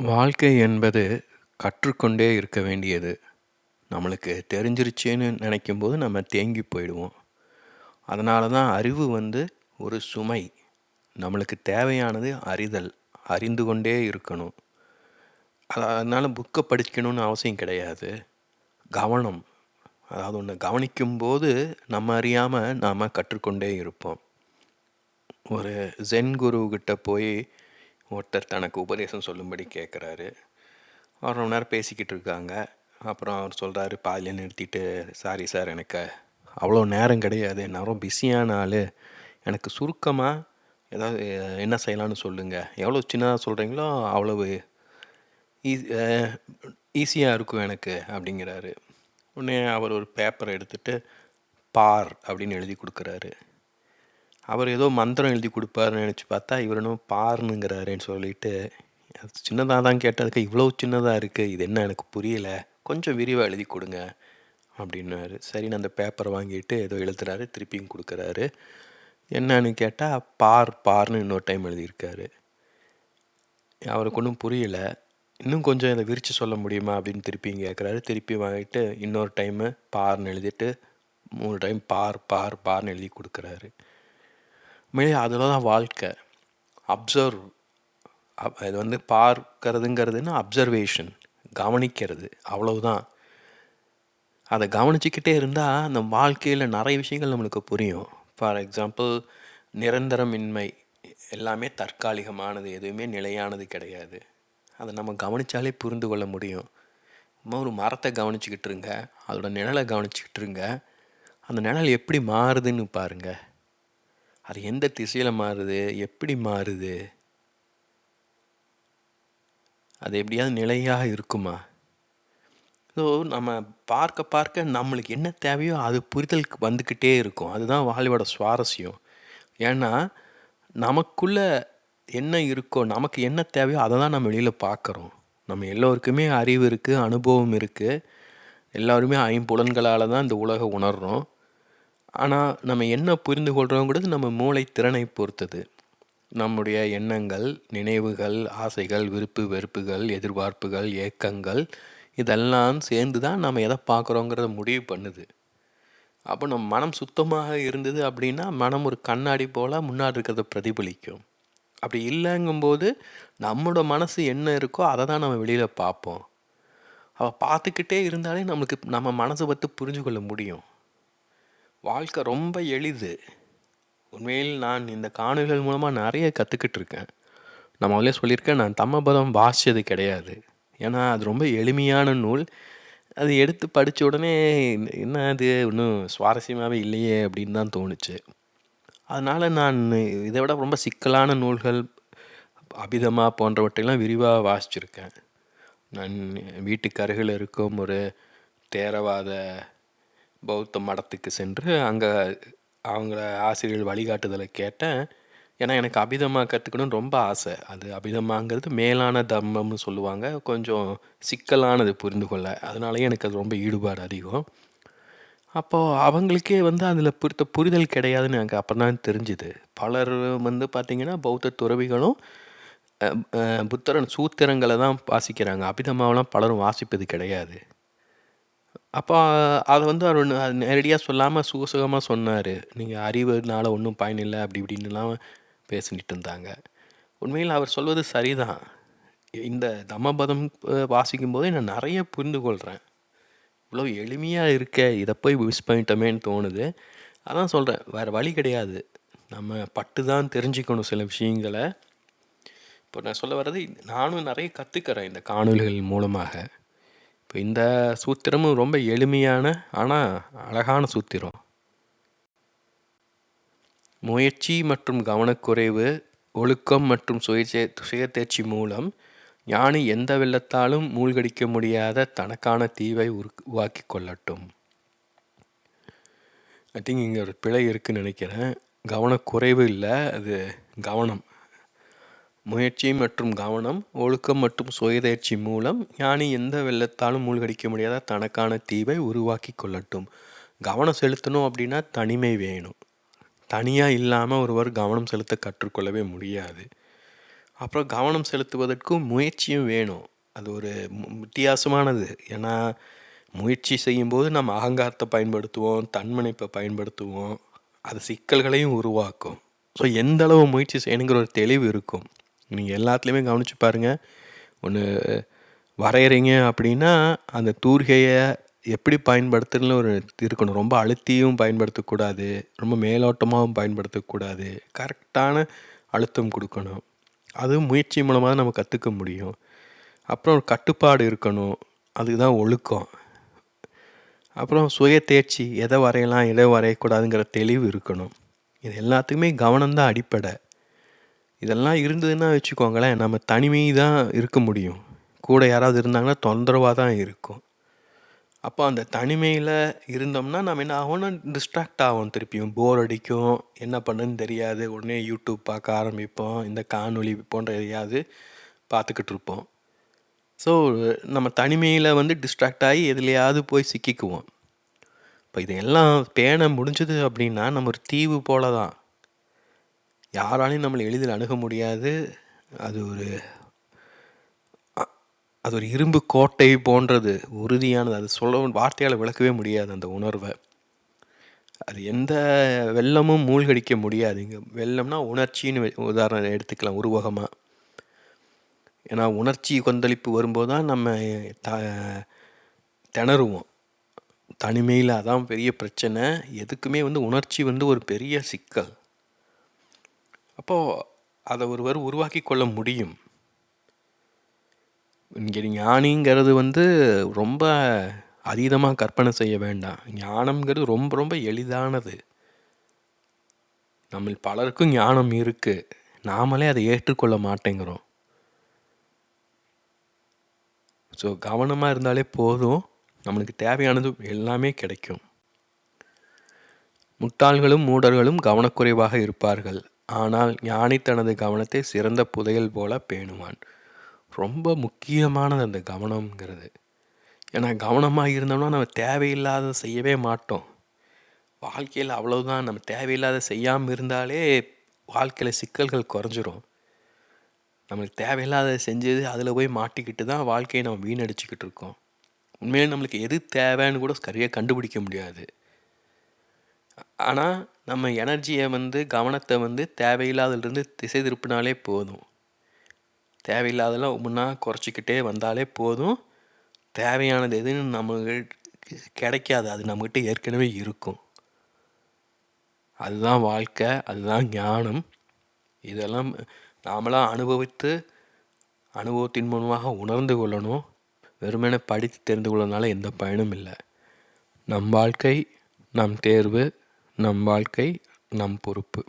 வாழ்க்கை என்பது கற்றுக்கொண்டே இருக்க வேண்டியது. நம்மளுக்கு தெரிஞ்சிருச்சேன்னு நினைக்கும்போது நம்ம தேங்கி போயிடுவோம். அதனால தான் அறிவு வந்து ஒரு சுமை. நம்மளுக்கு தேவையானது அறிதல். அறிந்து கொண்டே இருக்கணும். அத அதனால புக்க படிக்கணும்னு அவசியம் கிடையாது. கவனம். அதாவது ஒண்ண கவனிக்கும்போது நம்ம அறியாம நாம கற்றுக்கொண்டே இருப்போம். ஒரு ஜென் குருகிட்ட போய் ஒருத்தர் தனக்கு உபதேசம் சொல்லும்படி கேட்குறாரு. ஒரு மணி நேரம் பேசிக்கிட்டு இருக்காங்க. அப்புறம் அவர் சொல்கிறாரு பாதியில் நிறுத்திட்டு, "சாரி சார் எனக்கு அவ்வளோ நேரம் கிடையாது. நேரம் பிஸியான ஆள் எனக்கு சுருக்கமாக ஏதாவது என்ன செய்யலான்னு சொல்லுங்கள் எவ்வளோ சின்னதாக சொல்கிறீங்களோ அவ்வளவு ஈஸி ஈஸியாக இருக்கும் எனக்கு" அப்படிங்கிறாரு. உடனே அவர் ஒரு பேப்பரை எடுத்துகிட்டு "பார்" அப்படின்னு எழுதி கொடுக்குறாரு அவர் ஏதோ மந்திரம் எழுதி கொடுப்பாருன்னு நினச்சி பார்த்தா, இவர் என்ன பார்னுங்கிறாரேன்னு சொல்லிட்டு, சின்னதாக தான் கேட்டதுக்கு இவ்வளோ சின்னதாக இருக்குது இது என்ன எனக்கு புரியலை கொஞ்சம் விரிவாக எழுதி கொடுங்க அப்படின்னாரு. சரின்னு அந்த பேப்பரை வாங்கிட்டு ஏதோ எழுதுறாரு. திருப்பியும் கொடுக்குறாரு என்னன்னு கேட்டால் பார் பார்ன்னு இன்னொரு டைம் எழுதியிருக்காரு. அவருக்கு ஒன்றும் புரியலை இன்னும் கொஞ்சம் இதை விரித்து சொல்ல முடியுமா? அப்படின்னு திருப்பியும் கேட்குறாரு. திருப்பி வாங்கிட்டு இன்னொரு டைமு பார்ன்னு எழுதிட்டு, மூணு டைம் பார், பார், பார்னு எழுதி கொடுக்குறாரு உண்மையிலேயே அதில் தான் வாழ்க்கை. அப்சர்வ் அப் இது வந்து பார்க்கறதுங்கிறதுன்னா அப்சர்வேஷன். கவனிக்கிறது. அவ்வளவுதான். அதை கவனிச்சுக்கிட்டே இருந்தால் அந்த வாழ்க்கையில் நிறைய விஷயங்கள் நம்மளுக்கு புரியும். ஃபார் எக்ஸாம்பிள் நிரந்தரமின்மை. எல்லாமே தற்காலிகமானது. எதுவுமே நிலையானது கிடையாது. அதை நம்ம கவனிச்சாலே புரிந்து கொள்ள முடியும். ஒரு மரத்தை கவனிச்சுக்கிட்டு இருங்க. அதோடய நிழலை கவனிச்சுக்கிட்டு இருங்க. அந்த நிழல் எப்படி மாறுதுன்னு பாருங்கள் அது எந்த திசையில் மாறுது? எப்படி மாறுது? அது எப்படியாவது நிலையாக இருக்குமா? ஸோ நம்ம பார்க்க பார்க்க நம்மளுக்கு என்ன தேவையோ அது புரிதலுக்கு வந்துக்கிட்டே இருக்கும். அதுதான் வாழ்வோட சுவாரஸ்யம். ஏன்னா, நமக்குள்ளே என்ன இருக்கோ, நமக்கு என்ன தேவையோ அதை தான் நம்ம வெளியில் பார்க்குறோம். நம்ம எல்லோருக்குமே அறிவு இருக்குது அனுபவம் இருக்குது எல்லோருமே ஐம்புலன்களால் தான் இந்த உலகம் உணர்கிறோம் ஆனால் நம்ம என்ன புரிந்து கொள்கிறோங்கிறது நம்ம மூளை திறனை பொறுத்தது. நம்முடைய எண்ணங்கள், நினைவுகள், ஆசைகள், விருப்பு வெறுப்புகள், எதிர்பார்ப்புகள், ஏக்கங்கள் இதெல்லாம் சேர்ந்து தான் நம்ம எதை பார்க்குறோங்கிறத முடிவு பண்ணுது. அப்போ நம்ம மனம் சுத்தமாக இருந்தது அப்படின்னா, மனம் ஒரு கண்ணாடி போல் முன்னாடி இருக்கிறத பிரதிபலிக்கும். அப்படி இல்லைங்கும்போது நம்மளோட மனசு என்ன இருக்கோ அதை தான் நம்ம வெளியில் பார்ப்போம். அவள் பார்த்துக்கிட்டே இருந்தாலே நம்மளுக்கு நம்ம மனசை பற்றி புரிஞ்சு கொள்ள முடியும். வாழ்க்கை ரொம்ப எளிது. உண்மையில் நான் இந்த காணொலிகள் மூலமாக நிறைய கற்றுக்கிட்டு இருக்கேன். நான் முதலே சொல்லியிருக்கேன், நான் தம்மபதம் வாசித்தது கிடையாது. ஏன்னா, அது ரொம்ப எளிமையான நூல். அது எடுத்து படித்த உடனே, "என்ன அது இன்னும் சுவாரஸ்யமாகவே இல்லையே" அப்படின்னு தான் தோணுச்சு. அதனால் நான் இதை விட ரொம்ப சிக்கலான நூல்கள், அபிதமா போன்றவற்றையெல்லாம் விரிவாக வாசிச்சிருக்கேன். நான் வீட்டுக்கு அருகில் இருக்கும் ஒரு தேரவாத பௌத்த மடத்துக்கு சென்று, அங்கே அவங்கள ஆசிரியர்கள் வழிகாட்டுதலை கேட்டேன். ஏன்னா, எனக்கு அபிதமாக கற்றுக்கணும்னு ரொம்ப ஆசை. அது அபிதமாங்கிறது மேலான தம்மம்னு சொல்லுவாங்க. கொஞ்சம் சிக்கலானது புரிந்து கொள்ள. அதனாலேயே எனக்கு அது ரொம்ப ஈடுபாடு அதிகம். அப்போது அவங்களுக்கே வந்து அதில் புரித்த புரிதல் கிடையாதுன்னு எனக்கு அப்புறம் தான் தெரிஞ்சுது. பலர் வந்து பார்த்திங்கன்னா பௌத்த துறவிகளும் புத்தரன் சூத்திரங்களை தான் வாசிக்கிறாங்க. அபிதமாவெலாம் பலரும் வாசிப்பது கிடையாது. அப்போ அதை வந்து அவர் ஒன்று நேரடியாக சொல்லாம சூசகமா சொன்னாரு. "நீங்க அறிவுனால ஒண்ணும் பயனில்ல" அப்படி இப்படின்னுலாம் பேசிட்டு இருந்தாங்க. உண்மையில அவர் சொல்வது சரிதான். இந்த தம்மபதம் அ வாசிக்கும்போதே நான் நெறைய புரிந்து கொள்றேன். இவ்வளோ எளிமையா இருக்கே! இத போய் மிஸ் பண்ணிட்டோமேன்னு தோணுது. அதான் சொல்றேன். வேற வழி கிடையாது. நம்ம பட்டு தான் தெரிஞ்சுக்கணும் சில விஷயங்கள. இப்போ நான் சொல்ல வர்றது, நானும் நெறைய கத்துக்கிறேன் இந்த காணொளிகள் மூலமாக. இப்போ இந்த சூத்திரமும் ரொம்ப எளிமையான, ஆனால் அழகான சூத்திரம். முயற்சி மற்றும் கவனக்குறைவு, ஒழுக்கம் மற்றும் சுயசே சுயத்தேர்ச்சி மூலம், ஞானி எந்த வெள்ளத்தாலும் மூழ்கடிக்க முடியாத தனக்கான தீவை உருவாக்கி கொள்ளட்டும். ஐ திங்க் இங்கே ஒரு பிழை இருக்குன்னு நினைக்கிறேன் கவனக்குறைவு இல்லை அது கவனம். முயற்சி மற்றும் கவனம், ஒழுக்கம் மற்றும் சுயதேர்ச்சி மூலம், ஞானி எந்த வெள்ளத்தாலும் மூழ்கடிக்க முடியாத தனக்கான தீவை உருவாக்கி கொள்ளட்டும். கவனம் செலுத்தணும் அப்படின்னா தனிமை வேணும். தனியாக இல்லாமல் ஒருவர் கவனம் செலுத்த கற்றுக்கொள்ளவே முடியாது. அப்புறம் கவனம் செலுத்துவதற்கும் முயற்சியும் வேணும். அது ஒரு மு வித்தியாசமானது. ஏன்னா, முயற்சி செய்யும்போது நம்ம அகங்காரத்தை பயன்படுத்துவோம், தன்மனைப்பை பயன்படுத்துவோம். அது சிக்கல்களையும் உருவாக்கும். ஸோ எந்த அளவு முயற்சி செய்யணுங்கிற ஒரு தெளிவு இருக்கும். நீங்கள் எல்லாத்துலேயுமே கவனித்து பாருங்கள் ஒன்று வரைகிறீங்க அப்படின்னா, அந்த தூர்கையை எப்படி பயன்படுத்துறதுன்னு ஒரு இருக்கணும். ரொம்ப அழுத்தியும் பயன்படுத்தக்கூடாது. ரொம்ப மேலோட்டமாகவும் பயன்படுத்தக்கூடாது. கரெக்டான அழுத்தம் கொடுக்கணும் அதுவும் முயற்சி மூலமாக தான் நம்ம கற்றுக்க முடியும். அப்புறம் ஒரு கட்டுப்பாடு இருக்கணும். அதுதான் ஒழுக்கம். அப்புறம் சுய தேர்ச்சி. எதை வரையலாம், எதை வரையக்கூடாதுங்கிற தெளிவு இருக்கணும். இது எல்லாத்துக்குமே கவனம் தான் அடிப்படை. இதெல்லாம் இருந்ததுன்னா வச்சுக்கோங்களேன், நம்ம தனிமை தான் இருக்க முடியும். கூட யாராவது இருந்தாங்கன்னா தொந்தரவாக தான் இருக்கும். அப்போ அந்த தனிமையில் இருந்தோம்னா, நம்ம என்ன ஆகும்னா டிஸ்ட்ராக்ட் ஆகும் திருப்பியும். போர் அடிக்கும். என்ன பண்ணுன்னு தெரியாது. உடனே யூடியூப் பார்க்க ஆரம்பிப்போம். இந்த காணொளி போன்ற எதையாவது பார்த்துக்கிட்டு இருப்போம். ஸோ நம்ம தனிமையில் வந்து டிஸ்ட்ராக்ட் ஆகி எதுலையாவது போய் சிக்கிக்குவோம். இப்போ இதெல்லாம் பேண முடிஞ்சது அப்படின்னா, நம்ம ஒரு தீவு போல தான். யாராலையும் நம்மளை எளிதில் அணுக முடியாது. அது ஒரு அது ஒரு இரும்பு கோட்டை போன்றது. உறுதியானது. அது சொல்ல வார்த்தையால் விளக்கவே முடியாது அந்த உணர்வை அது எந்த வெள்ளமும் மூழ்கடிக்க முடியாது. இங்கே வெள்ளம்னா உணர்ச்சின்னு உதாரணம் எடுத்துக்கலாம் உருவகமாக ஏன்னா உணர்ச்சி கொந்தளிப்பு வரும்போது தான் நம்ம த திணறுவோம். தனிமையில் அதான் பெரிய பிரச்சனை. எதுக்குமே வந்து உணர்ச்சி வந்து ஒரு பெரிய சிக்கல். அப்போது அதை ஒருவர் உருவாக்கி கொள்ள முடியும். இங்கே ஞானிங்கிறது வந்து ரொம்ப அதீதமாக கற்பனை செய்ய வேண்டாம். ஞானம்ங்கிறது ரொம்ப ரொம்ப எளிதானது. நம்மில் பலருக்கும் ஞானம் இருக்குது நாமளே அதை ஏற்றுக்கொள்ள மாட்டேங்கிறோம். ஸோ கவனமாக இருந்தாலே போதும். நம்மளுக்கு தேவையானது எல்லாமே கிடைக்கும். முட்டாள்களும், மூடர்களும் கவனக்குறைவாக இருப்பார்கள். ஆனால் ஞானி தனது கவனத்தை சிறந்த புதையல் போல பேணுவான். ரொம்ப முக்கியமானது அந்த கவனம்ங்கிறது. ஏன்னா கவனமாக இருந்தோம்னா, நம்ம தேவையில்லாத செய்யவே மாட்டோம். வாழ்க்கையில் அவ்வளவுதான். நம்ம தேவையில்லாத செய்யாமல் இருந்தாலே, வாழ்க்கையில் சிக்கல்கள் குறைஞ்சிரும். நம்மளுக்கு தேவையில்லாத செஞ்சது அதில் போய் மாட்டிக்கிட்டு தான் வாழ்க்கையை நம்ம வீணடிச்சுக்கிட்டு இருக்கோம். உண்மையிலே நம்மளுக்கு எது தேவைன்னு கூட சரியாக கண்டுபிடிக்க முடியாது. ஆனால் நம்ம எனர்ஜியை வந்து, கவனத்தை வந்து தேவையில்லாததுலேருந்து திசை திருப்பினாலே போதும். தேவையில்லாததெல்லாம் ஒன்றா குறைச்சிக்கிட்டே வந்தாலே போதும். தேவையானது எதுன்னு நம்மளுக்கு கிடைக்காது. அது நம்மகிட்ட ஏற்கனவே இருக்கும். அதுதான் வாழ்க்கை. அதுதான் ஞானம். இதெல்லாம் நாமளாக அனுபவித்து, அனுபவத்தின் மூலமாக உணர்ந்து கொள்ளணும். வெறுமனே படித்து தெரிந்து கொள்ளனால எந்த பயனும் இல்லை நம் வாழ்க்கை, நம் தேர்வு, நம் வாழ்க்கை, நம் பொறுப்பு.